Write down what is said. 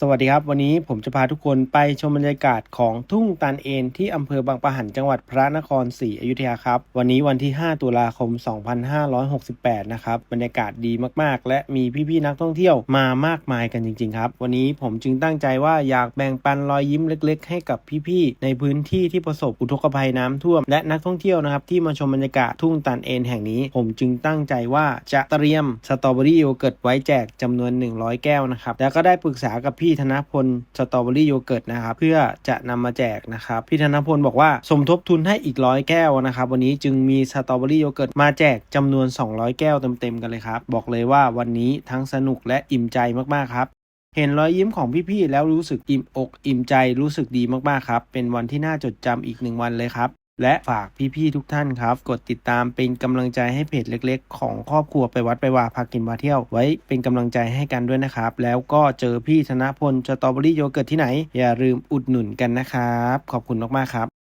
สวัสดีครับ วันนี้ผมจะพาทุกคนไปชมบรรยากาศของทุ่งตาลเอนที่อำเภอบางปะหันจังหวัดพระนครศรีอยุธยาครับ วันนี้วันที่ 5 ตุลาคม 2568 นะครับ บรรยากาศดีมากๆ และมีพี่ๆนักท่องเที่ยวมามากมายกันจริงๆครับ วันนี้ผมจึงตั้งใจว่าอยากแบ่งปันรอยยิ้มเล็ก ๆ ให้กับพี่ๆในพื้นที่ที่ประสบอุทกภัยน้ำท่วม และนักท่องเที่ยวนะครับที่มาชมบรรยากาศทุ่งตาลเอนแห่งนี้ ผมจึงตั้งใจว่าจะเตรียมสตรอเบอรี่โยเกิร์ตไว้แจกจำนวน 100 แก้วนะครับแล้วก็ได้ปรึกษากับพี่ธนพลสตรอเบอรี่โยเกิร์ตนะครับเพื่อจะนำมาแจกนะครับพี่ธนพลบอกว่าสมทบทุนให้อีกร้อยแก้วนะครับวันนี้จึงมีสตรอเบอรี่โยเกิร์ตมาแจกจำนวน 200 แก้วเต็มๆกันเลยครับบอกเลยว่าวันนี้ทั้งสนุกและอิ่มใจมากๆครับเห็นรอยยิ้มของพี่ๆแล้วรู้สึกอิ่มอกอิ่มใจรู้สึกดีมากๆครับเป็นวันที่น่าจดจำอีกหนึ่งวันเลยครับ และฝากพี่ๆทุกท่านครับ กดติดตามเป็นกำลังใจให้เพจเล็กๆ ของครอบครัวไปวัดไปว่าพากินพาเที่ยว ไว้เป็นกำลังใจให้กันด้วยนะครับ แล้วก็เจอพี่ธนพลสตรอเบอรี่โยเกิร์ตที่ไหน อย่าลืมอุดหนุนกันนะครับ ขอบคุณมากๆครับ